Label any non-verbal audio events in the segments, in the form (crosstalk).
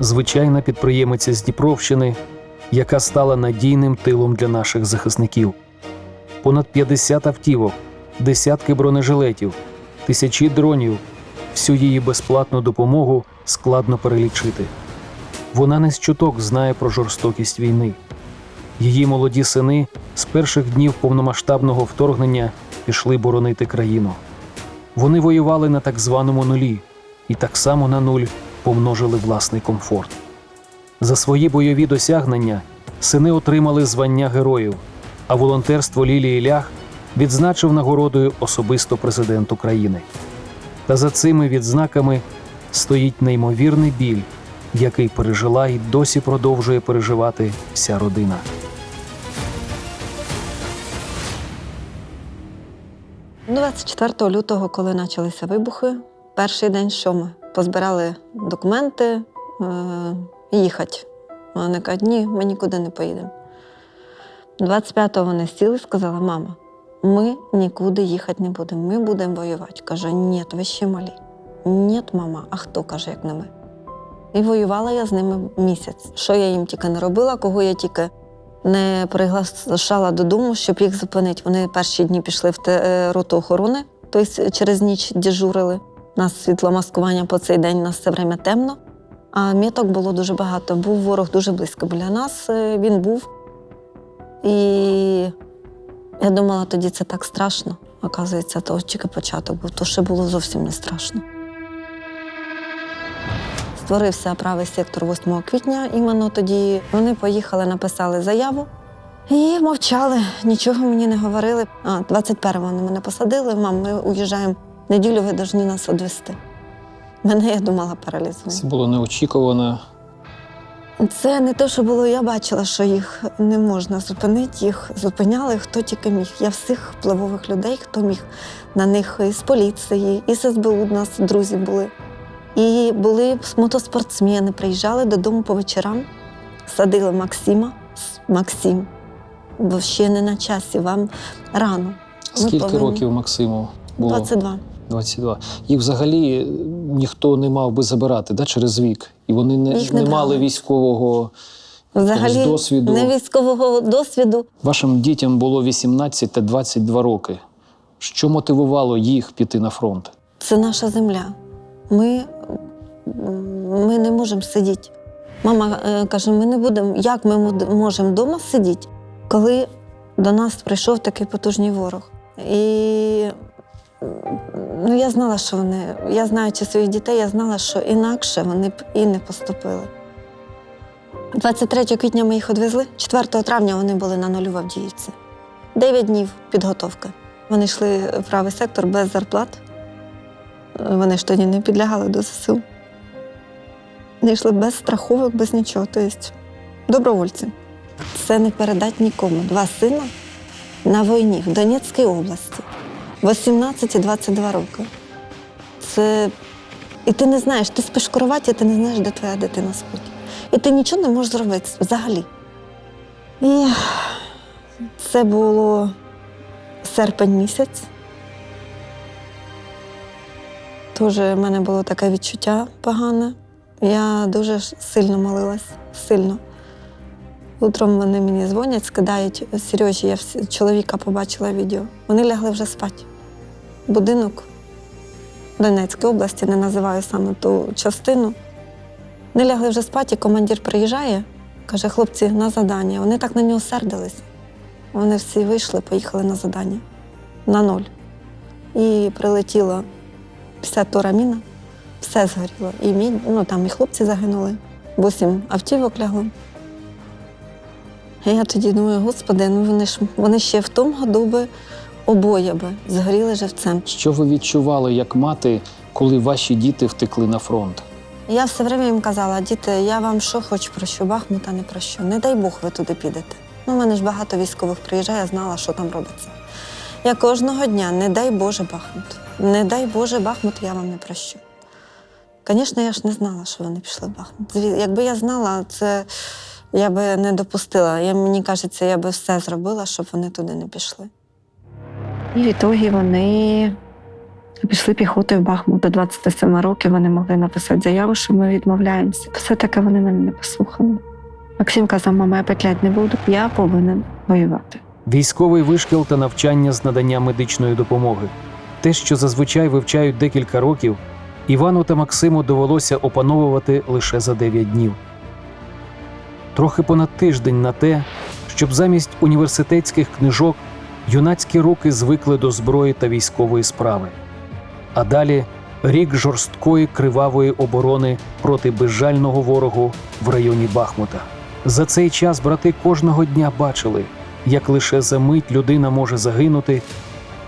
звичайна підприємиця з Дніпровщини, яка стала надійним тилом для наших захисників. Понад 50 автівок, десятки бронежилетів, тисячі дронів. Всю її безплатну допомогу складно перелічити. Вона не з чуток знає про жорстокість війни. Її молоді сини з перших днів повномасштабного вторгнення пішли боронити країну. Вони воювали на так званому нулі і так само на нуль помножили власний комфорт. За свої бойові досягнення сини отримали звання героїв, а волонтерство Лілії Лях відзначив нагородою особисто президент України. Та за цими відзнаками стоїть неймовірний біль, який пережила і досі продовжує переживати вся родина. – 24 лютого, коли почалися вибухи, перший день, що ми позбирали документи е, і їхати. Вони кажуть, ні, ми нікуди не поїдемо. 25-го вони сіли і сказали, мама, ми нікуди їхати не будемо, ми будемо воювати. Каже, ні, ви ще малі. Ні, мама, а хто каже, як не ми? І воювала я з ними місяць. Що я їм тільки не робила, кого я тільки не приглашала додому, щоб їх зупинити. Вони перші дні пішли в е, роту охорони, тобто через ніч дежурили. Нас світломаскування по цей день, у нас все время темно. А міток було дуже багато. Був ворог дуже близько біля нас. е, Він був. І я думала, тоді це так страшно. Оказується, то тільки початок був, то ще було зовсім не страшно. Створився правий сектор 8 квітня. Іменно тоді вони поїхали, написали заяву і мовчали, нічого мені не говорили. А 21-го вони мене посадили. Мам, ми уїжджаємо неділю, ви повинні нас одвести. Мене я думала паралізує. Це було неочікувано. Це не те, що було. Я бачила, що їх не можна зупинити. Їх зупиняли хто тільки міг. Я всіх впливових людей, хто міг на них і з поліції, і з СБУ у нас друзі були. І були мотоспортсмени, приїжджали додому по вечорам, садили Максима. Максим, бо ще не на часі, вам рано. Скільки років Максиму було? 22. 22. Їх взагалі е, ніхто не мав би забирати да, через вік. І вони не, не не мали військового. Взагалі, досвіду. не військового досвіду. Вашим дітям було 18 та 22 роки. Що мотивувало їх піти на фронт? Це наша земля. Ми, ми не можемо сидіти. Мама е, каже: ми не будемо, як ми можемо вдома сидіти, коли до нас прийшов такий потужний ворог. І ну, я знала, що вони, я знаючи своїх дітей, я знала, що інакше вони б і не поступили. 23 квітня ми їх відвезли, 4 травня вони були на нулю в Авдіївці. Дев'ять днів підготовки. Вони йшли в правий сектор без зарплат. Вони ж тоді не підлягали до ЗСУ. Вони йшли без страховок, без нічого. Тобто добровольці. Це не передать нікому. Два сина на війні в Донецькій області, 18 і 22 роки. Це. І ти не знаєш, ти спиш кроваті, ти не знаєш, де твоя дитина спить. І ти нічого не можеш зробити взагалі. І це було серпень місяць. Теж в мене було таке відчуття погане. Я дуже сильно молилась, сильно. Утром вони мені дзвонять, скидають Сережі, я чоловіка побачила відео. Вони лягли вже спати. Будинок в Донецькій області, не називаю саме ту частину. Вони лягли вже спати, командир приїжджає, каже, хлопці, на задання. Вони так на нього сердилися. Вони всі вийшли, поїхали на задання на ноль. І прилетіло 50 тора міна, все згоріло. І мій, ну, там і хлопці загинули, вісім автівок лягло. Я тоді думаю, господи, ну вони ж вони ще в тому году би обоє би згоріли живцем. Що ви відчували як мати, коли ваші діти втекли на фронт? Я все время їм казала, діти, я вам що хоч прощу, Бахмута не прощу. Не дай Бог ви туди підете. Ну, у мене ж багато військових приїжджає, я знала, що там робиться. Я кожного дня, не дай Боже Бахмут. Не дай Боже Бахмут, я вам не прощу. Звісно, я ж не знала, що вони пішли в Бахмут. Якби я знала, це я би не допустила. Я, мені кажеться, я би все зробила, щоб вони туди не пішли. І в ітогі вони Пішли піхотою в Бахмут до 27 років. Вони могли написати заяву, що ми відмовляємося. Все таке вони мене не послухали. Максим казав, мама, я петлять не буду, я повинен воювати. Військовий вишкіл та навчання з надання медичної допомоги. Те, що зазвичай вивчають декілька років, Івану та Максиму довелося опановувати лише за 9 днів. Трохи понад тиждень на те, щоб замість університетських книжок юнацькі руки звикли до зброї та військової справи. А далі рік жорсткої кривавої оборони проти безжального ворогу в районі Бахмута. За цей час брати кожного дня бачили, як лише за мить людина може загинути,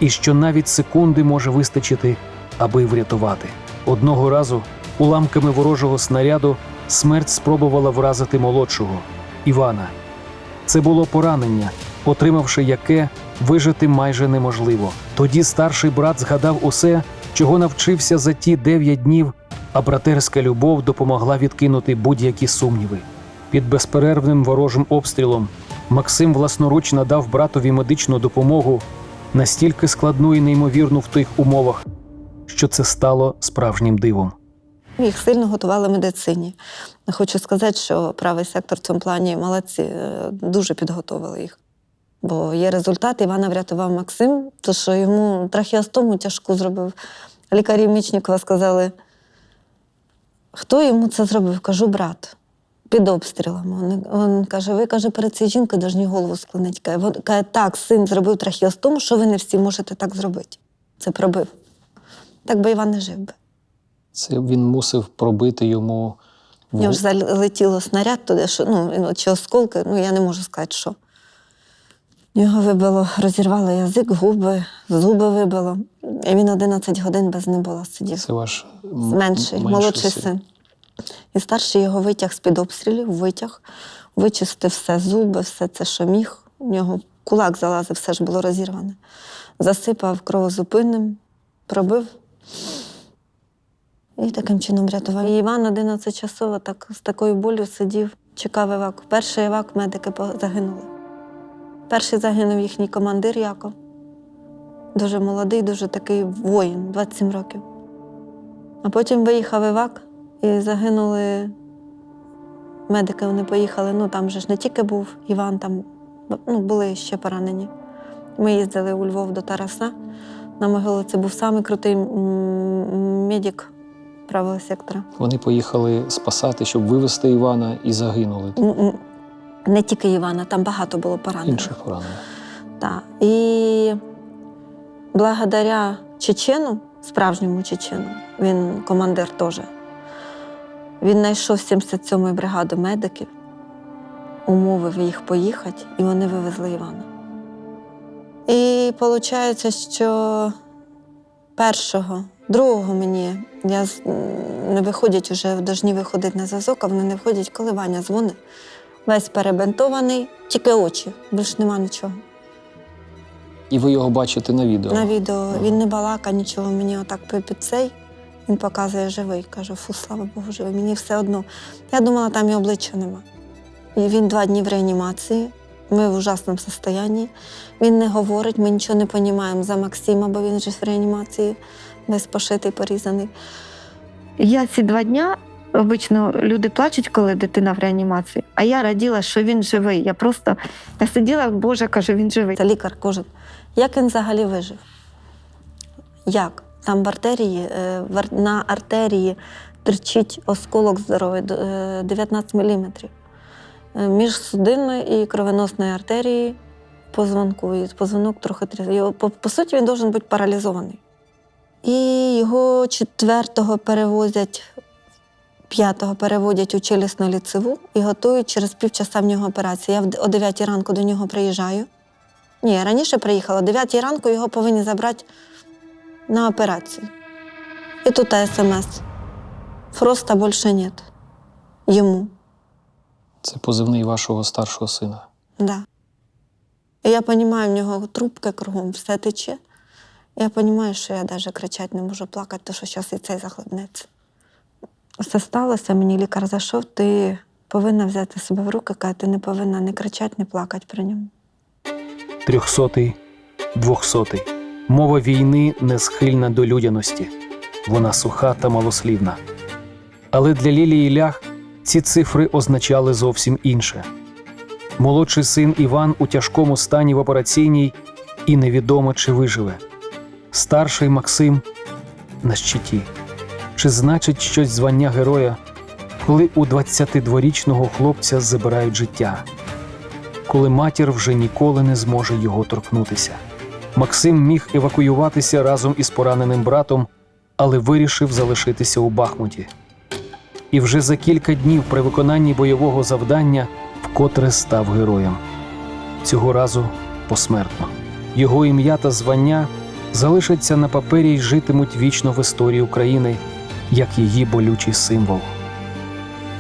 і що навіть секунди може вистачити, аби врятувати. Одного разу уламками ворожого снаряду смерть спробувала вразити молодшого Івана. Це було поранення, отримавши яке вижити майже неможливо. Тоді старший брат згадав усе, чого навчився за ті дев'ять днів, а братерська любов допомогла відкинути будь-які сумніви. Під безперервним ворожим обстрілом Максим власноруч надав братові медичну допомогу настільки складну і неймовірну в тих умовах, що це стало справжнім дивом. Їх сильно готували медицині. Хочу сказати, що правий сектор в цьому плані молодці, е, дуже підготовили їх. Бо є результат, Івана врятував Максим, то що йому трахеостому тяжку зробив. Лікарі Мічнікова сказали, хто йому це зробив? Кажу, брат. Під обстрілами. Він, він каже: ви каже, перед цією жінкою повинні голову склонити. Каже, «Вон- каже, так, син зробив трахеостому, що ви не всі можете так зробити. Це пробив. Так би Іван не жив би. Це він мусив пробити йому. У нього ж залетіло снаряд туди, що, ну, чи осколки, ну я не можу сказати, що. Його вибило, розірвало язик, губи, зуби вибило. І він 11 годин без небола сидів. Це ваш Менший, молодший син. І старший його витяг з-під обстрілів, витяг, вичистив все, зуби, все це, що міг. У нього кулак залазив, все ж було розірване. Засипав кровозупинним, пробив. І таким чином врятував. І Іван 11 часово так, з такою болю сидів, чекав евак. Перший евак медики загинули. Перший загинув їхній командир Яков. Дуже молодий, дуже такий воїн, 27 років. А потім виїхав Івак і загинули медики. Вони поїхали. Ну там же ж не тільки був Іван, там ну, були ще поранені. Ми їздили у Львов до Тараса. На могилу це був самий крутий медик правого сектора. Вони поїхали спасати, щоб вивезти Івана, і загинули. Не тільки Івана, там багато було поранених. Інших поранених. Так. І благодаря Чечену, справжньому Чечену, він командир теж. Він знайшов 77-ї бригаду медиків, умовив їх поїхати, і вони вивезли Івана. І виходить, що першого, другого мені, я не виходять уже, повинні виходити на зв'язок, а вони не виходять, коли Ваня дзвонить. Весь перебинтований, тільки очі, більш нема нічого. І ви його бачите на відео. На відео він не балака, нічого мені отак під цей. Він показує живий. Кажу, фу, слава Богу, живий. Мені все одно. Я думала, там і обличчя нема. І він два дні в реанімації. Ми в ужасному стані. Він не говорить, ми нічого не розуміємо за Максима, бо він же в реанімації, весь пошитий, порізаний. Я ці два дня. Обично люди плачуть, коли дитина в реанімації, а я раділа, що він живий. Я просто я сиділа, Боже, кажу, він живий. Та лікар каже, як він взагалі вижив? Як? Там в артерії, е, на артерії терчить осколок здоровий, е, 19 мм. Між судинною і кровоносною артерією позвонку. І позвонок трохи. Його, по, по суті, він должен бути паралізований. І його четвертого перевозять, п'ятого переводять у челюстну ліцеву і готують через півчаса в нього операцію. Я о 9 ранку до нього приїжджаю. Ні, я раніше приїхала, о 9 ранку його повинні забрати на операцію. І тут смс. Фроста більше нет. Йому. Це позивний вашого старшого сина. Да. І я розумію, в нього трубки кругом, все тече. Я розумію, що я навіть кричати не можу плакати, тому що зараз і цей захлебнеться. Все сталося, мені лікар зайшов, ти повинна взяти себе в руки, каже, ти не повинна не кричати, не плакати при ньому. трьохсотий, двохсотий. Мова війни не схильна до людяності, вона суха та малослівна. Але для Лілії Лях ці цифри означали зовсім інше. Молодший син Іван у тяжкому стані в операційній і невідомо, чи виживе. Старший Максим на щиті. Чи значить щось звання героя, коли у 22-річного хлопця забирають життя, коли матір вже ніколи не зможе його торкнутися? Максим міг евакуюватися разом із пораненим братом, але вирішив залишитися у Бахмуті. І вже за кілька днів при виконанні бойового завдання вкотре став героєм. Цього разу посмертно. Його ім'я та звання залишаться на папері й житимуть вічно в історії України як її болючий символ.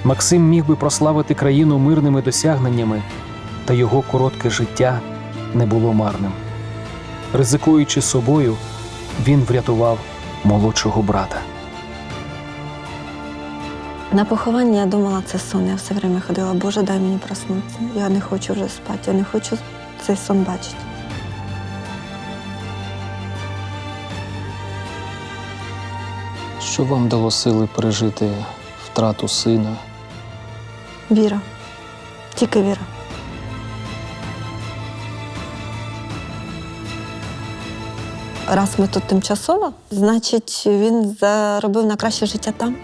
Максим міг би прославити країну мирними досягненнями, та його коротке життя не було марним. Ризикуючи собою, він врятував молодшого брата. На поховання я думала, це сон. Я все время ходила, Боже, дай мені проснутися. Я не хочу вже спати, я не хочу цей сон бачити. Що вам дало сили пережити втрату сина? Віра. Тільки віра. Раз ми тут тимчасово, значить, він заробив на краще життя там.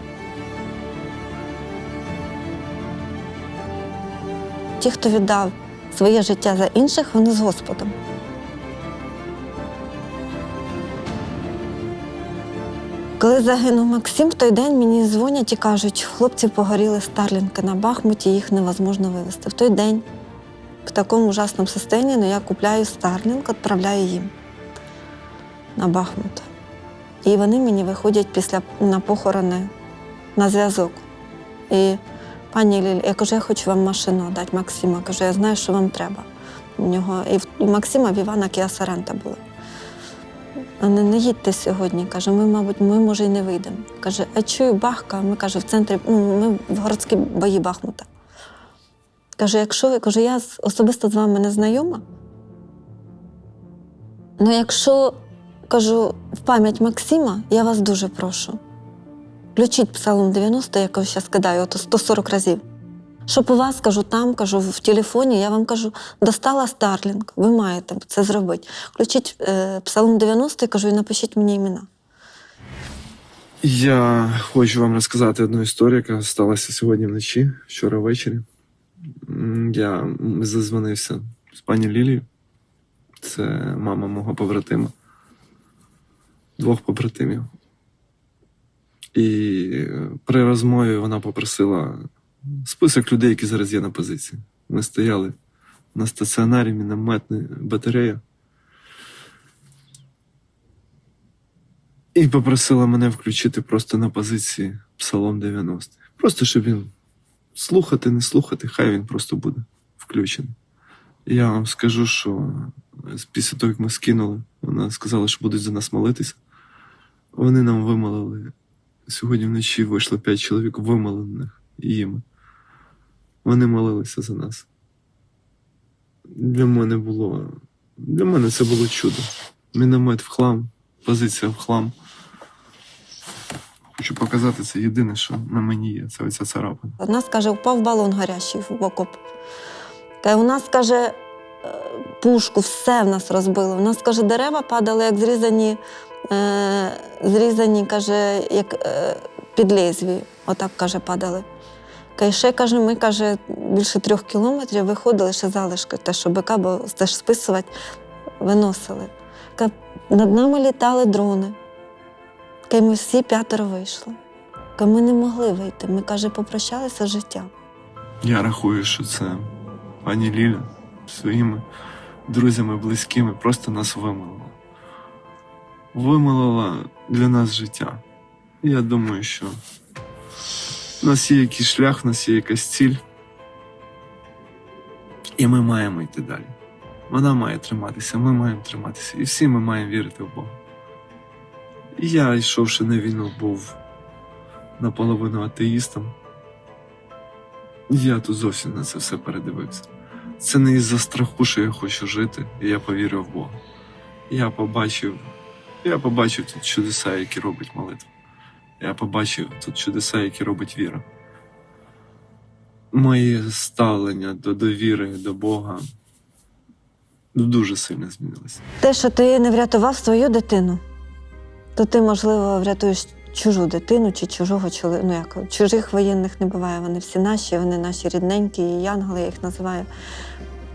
Ті, хто віддав своє життя за інших, вони з Господом. Коли загинув Максим, в той день мені дзвонять і кажуть, хлопці погоріли старлінки на Бахмуті, їх невозможно вивезти. В той день в такому ужасному стані ну, я купляю старлінг, відправляю їм на Бахмут. І вони мені виходять після на похорони на зв'язок. І пані Лілі, я кажу, я хочу вам машину дати Максима. Кажу, я знаю, що вам треба. У нього і в Максима в Івана Кіа Сорента були. А Не, не їдьте сьогодні. Каже, ми, мабуть, ми може й не вийдемо. Каже, а чую Бахка. Ми каже, в центрі, ну, ми в городські бої Бахмута. Каже, якщо ви кажу, я особисто з вами не знайома. Ну, якщо кажу, в пам'ять Максима, я вас дуже прошу. Включіть Псалом 90, я кажу, зараз кидаю, ото 140 разів. Щоб у вас, кажу, там, кажу, в телефоні, я вам кажу, достала Старлінг, ви маєте це зробити. Включіть е, Псалом 90 кажу, і напишіть мені імена. Я хочу вам розказати одну історію, яка сталася сьогодні вночі, вчора ввечері. Я зазвонився з пані Лілією. Це мама мого побратима. Двох побратимів. І е, при розмові вона попросила список людей, які зараз є на позиції. Ми стояли на стаціонарі, мінометна батарея. І попросила мене включити просто на позиції Псалом 90. Просто щоб він слухати, не слухати, хай він просто буде включений. Я вам скажу, що після того, як ми скинули, вона сказала, що будуть за нас молитися. Вони нам вимолили. Сьогодні вночі вийшло п'ять чоловік вимолених їм. Вони молилися за нас. Для мене було. Для мене це було чудо. Міномет в хлам, позиція в хлам. Хочу показати це єдине, що на мені є. Це оця царапина. У нас, каже, впав балон гарячий в окоп. Каже, У нас, каже, е, пушку, все в нас розбило. У нас, каже, дерева падали, як зрізані, е, зрізані, каже, як е, під. Отак, каже, падали. Каже, ще, каже, ми, каже, більше трьох кілометрів виходили ще залишки, те, що бика, бо теж списувати, виносили. Каже, над нами літали дрони. Каже, ми всі п'ятеро вийшли. Каже, ми не могли вийти. Ми, каже, попрощалися з життям. Я рахую, що це пані Ліля своїми друзями, близькими просто нас вимолила. Вимолила для нас життя. Я думаю, що у нас є якийсь шлях, у нас є якась ціль. І ми маємо йти далі. Вона має триматися, ми маємо триматися. І всі ми маємо вірити в Бога. І я, йшовши на війну, був наполовину атеїстом. Я тут зовсім на це все передивився. Це не із-за страху, що я хочу жити, і я повірив в Бога. Я побачив Я побачив тут чудеса, які робить молитва. Я побачив тут чудеса, які робить віра. Моє ставлення до довіри до Бога дуже сильно змінилося. Те, що ти не врятував свою дитину, то ти, можливо, врятуєш чужу дитину чи чужого чоловіка. Ну як чужих воєнних не буває. Вони всі наші, вони наші рідненькі, і янголи я їх називаю.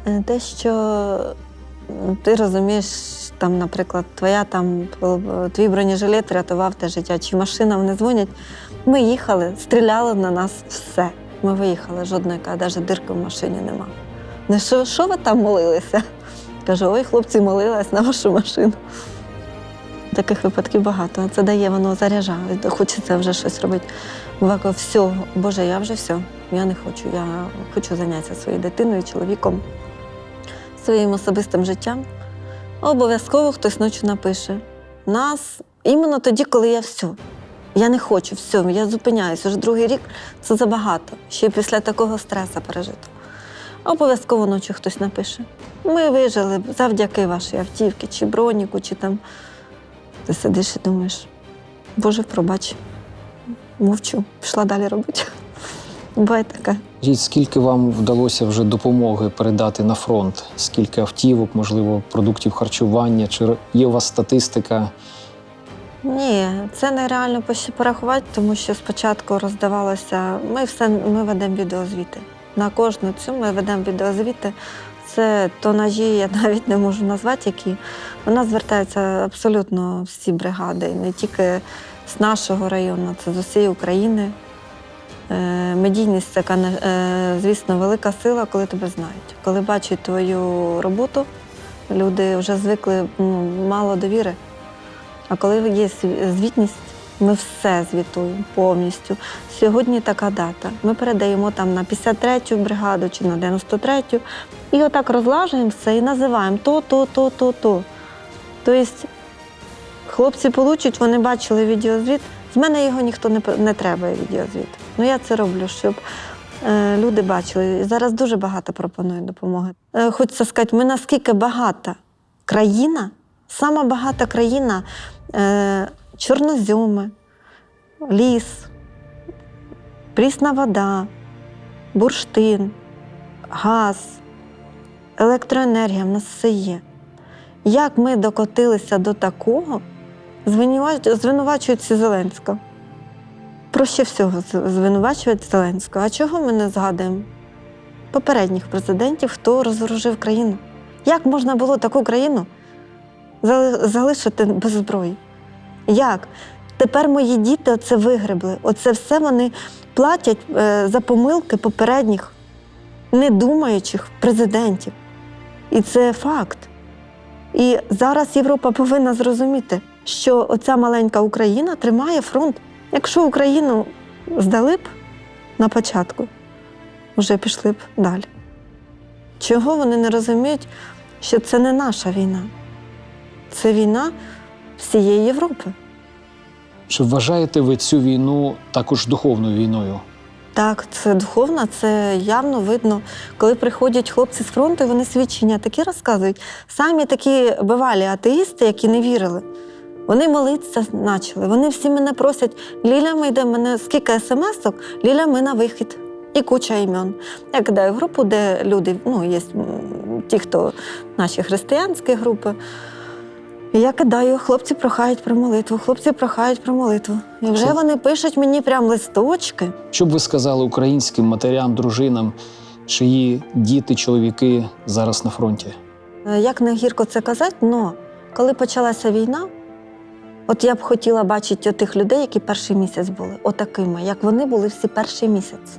Е, Те, що ти розумієш, там, наприклад, твоя там твій бронежилет рятував те життя, чи машина вони дзвонять. Ми їхали, стріляли на нас все. Ми виїхали, жодної навіть дирки в машині нема. Не що, що ви там молилися? Кажу, ой, хлопці, молилась на вашу машину. Таких випадків багато. Це дає, воно заряджає. Хочеться вже щось робити. Кажу, все, Боже, я вже все. Я не хочу. Я хочу зайнятися своєю дитиною, чоловіком, своїм особистим життям. Обов'язково хтось ночі напише. Нас іменно тоді, коли я все. Я не хочу, все, я зупиняюсь. Уже другий рік це забагато. Ще після такого стресу пережито. Обов'язково ночі хтось напише. Ми вижили завдяки вашій автівці, чи броніку, чи там. Ти сидиш і думаєш, Боже, пробач, мовчу, пішла далі робити. Буває таке. Скажіть, скільки вам вдалося вже допомоги передати на фронт? Скільки автівок, можливо, продуктів харчування? Чи є у вас статистика? Ні, це нереально порахувати, тому що спочатку роздавалося. Ми все ми ведемо відеозвіти. На кожну цю ми ведемо відеозвіти. Це тонажі, я (laughs) навіть не можу назвати, які. До нас звертаються абсолютно всі бригади, не тільки з нашого району, це з усієї України. Е, Медійність це, е, звісно, велика сила, коли тебе знають. Коли бачать твою роботу, люди вже звикли мало довіри. А коли є звітність, ми все звітуємо повністю. Сьогодні така дата. Ми передаємо там на 53-ю бригаду чи на 93-ю, і отак розлажуємо все і називаємо то, то, то, то, то. Тобто хлопці получать, вони бачили відеозвіт. З мене його ніхто не, не треба відеозвіт. Ну я це роблю, щоб е, люди бачили. І зараз дуже багато пропонують допомоги. Е, хочеться сказати, ми наскільки багата країна, сама багата країна е, чорнозьоми, ліс, прісна вода, бурштин, газ, електроенергія в нас все є. Як ми докотилися до такого, звинувач- звинувачують Зеленського. Проще всього з- звинувачують Зеленського. А чого ми не згадуємо попередніх президентів, хто розоружив країну? Як можна було таку країну залишити без зброї? Як? Тепер мої діти це вигребли. Оце все вони платять е, за помилки попередніх, недумаючих президентів. І це факт. І зараз Європа повинна зрозуміти, що оця маленька Україна тримає фронт. Якщо Україну здали б на початку, вже пішли б далі. Чого вони не розуміють, що це не наша війна, це війна всієї Європи. Чи вважаєте ви цю війну також духовною війною? Так, це духовно, це явно видно. Коли приходять хлопці з фронту, вони свідчення такі розказують. Самі такі бивалі атеїсти, які не вірили. Вони молитися почали. Вони всі мене просять: Ліля, ми йдемо, мене скільки смс-ок, Ліля, ми на вихід. І куча імен. Я кидаю групу, де люди, ну, є ті, хто наші християнські групи. І я кидаю, хлопці прохають про молитву, хлопці прохають про молитву. І вже Це- вони пишуть мені прям листочки. Що б ви сказали українським матерям, дружинам, чиї діти, чоловіки зараз на фронті? Е, Як не гірко це казати, але коли почалася війна, от я б хотіла бачити тих людей, які перший місяць були, отакими, як вони були всі перший місяць.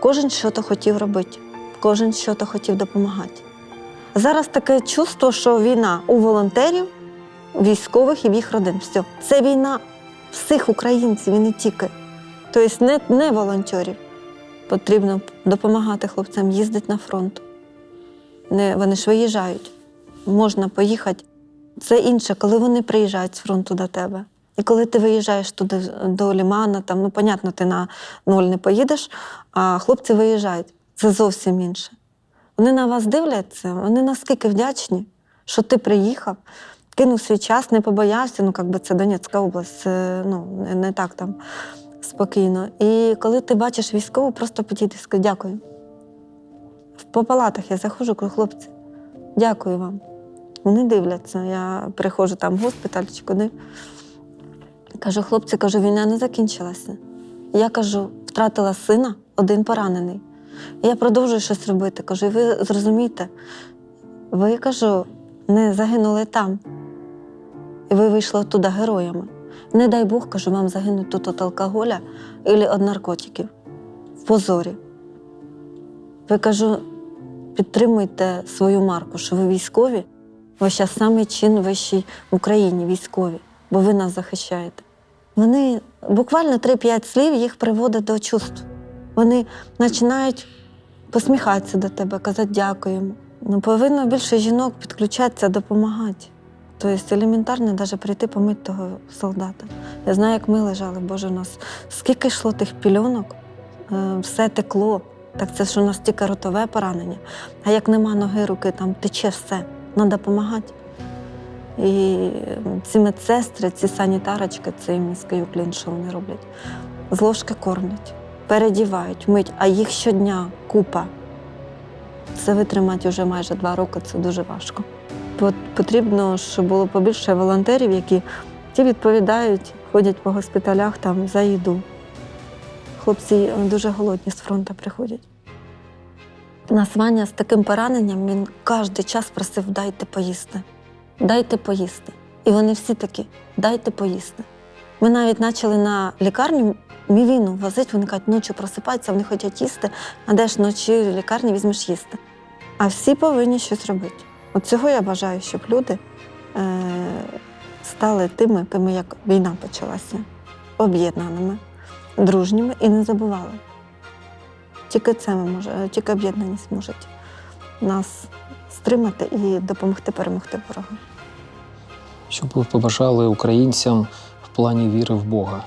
Кожен що-то хотів робити, кожен що-то хотів допомагати. Зараз таке чувство, що війна у волонтерів, військових і в їх родин. Все. Це війна всіх українців і не тільки. Тобто не, не волонтерів. Потрібно допомагати хлопцям їздити на фронт. Не, вони ж виїжджають. Можна поїхати. Це інше, коли вони приїжджають з фронту до тебе. І коли ти виїжджаєш туди до Лімана, там, ну, понятно, ти на ноль не поїдеш, а хлопці виїжджають. Це зовсім інше. Вони на вас дивляться, вони наскільки вдячні, що ти приїхав, кинув свій час, не побоявся. Ну, якби це Донецька область, це, ну, не, так там спокійно. І коли ти бачиш військову, просто підійди і скажи дякую. По палатах я заходжу, кажу, хлопці, дякую вам. Вони дивляться. Я приходжу там в госпіталь чи куди. Кажу, хлопці, кажу, війна не закінчилася. Я кажу, втратила сина, один поранений. Я продовжую щось робити. Кажу, ви зрозумієте, ви кажу, не загинули там. І ви вийшли оттуда героями. Не дай Бог, кажу, вам загинуть тут від алкоголя або від наркотиків. В позорі. Ви кажу, підтримуйте свою марку, що ви військові, зараз самий чин вищий в Україні, військові, бо ви нас захищаєте. Вони буквально 3-5 слів їх приводить до чувств. Вони починають посміхатися до тебе, казати дякуємо. Ну, повинно більше жінок підключатися, допомагати. Тобто елементарно навіть прийти помити того солдата. Я знаю, як ми лежали, Боже, у нас скільки йшло тих пільонок, е, все текло. Так це ж у нас тільки ротове поранення. А як нема ноги, руки, там тече все. Треба допомагати. І ці медсестри, ці санітарочки, це скажу клін, що вони роблять. З ложки кормлять, передівають, мить, а їх щодня купа. Це витримати вже майже два роки це дуже важко. Потрібно, щоб було побільше волонтерів, які ті відповідають, ходять по госпіталях там за їду. Хлопці дуже голодні з фронту приходять. Нас Ваня з таким пораненням він кожен час просив дайте поїсти, дайте поїсти. І вони всі такі, дайте поїсти. Ми навіть почали на лікарню мівіну возити, вони кажуть, ночі просипаються, вони хочуть їсти, а де ж ночі в лікарні візьмеш їсти. А всі повинні щось робити. От цього я бажаю, щоб люди е- стали тими, кими як війна почалася, об'єднаними, дружніми і не забували. Тільки це ми може, тільки об'єднаність можуть нас стримати і допомогти перемогти ворога. Що б ви побажали українцям в плані віри в Бога?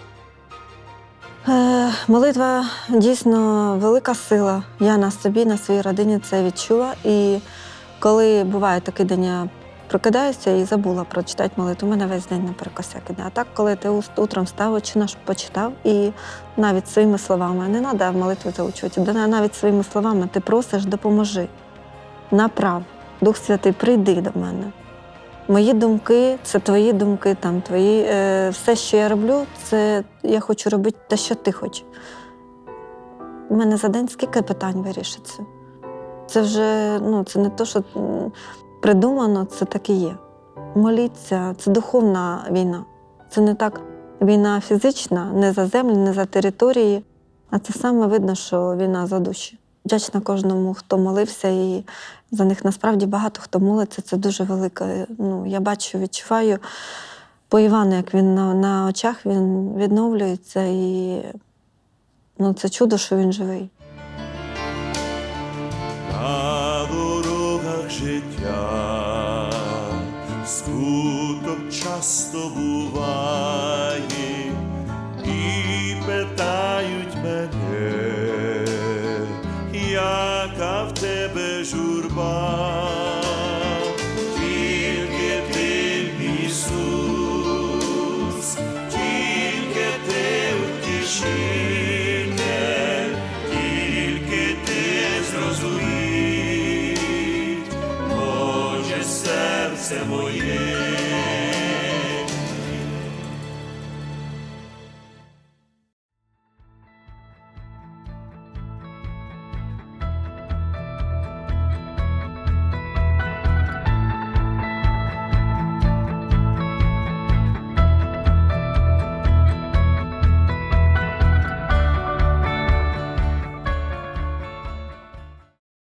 Е, молитва дійсно велика сила. Я на собі, на своїй родині це відчула. І коли буває такий день, я прокидаюся і забула прочитати молитву. У мене весь день наперекосяк іде. А так, коли ти утром став, очі наш почитав, і навіть своїми словами, не треба молитву заучувати, навіть своїми словами ти просиш, допоможи, направ. Дух Святий, прийди до мене. Мої думки це твої думки, там твої. Е, все, що я роблю, це я хочу робити те, що ти хочеш. У мене за день скільки питань вирішиться. Це вже ну, це не то, що придумано, це так і є. Моліться, це духовна війна. Це не так війна фізична, не за землі, не за території, а це саме видно, що війна за душі. Вдячна кожному, хто молився, і за них насправді багато хто молиться. Це дуже велике. Ну, я бачу, відчуваю по Івану, як він на, на очах він відновлюється, і ну, це чудо, що він живий. Життя. Скуток часто буває, і питають мене, яка в тебе журба,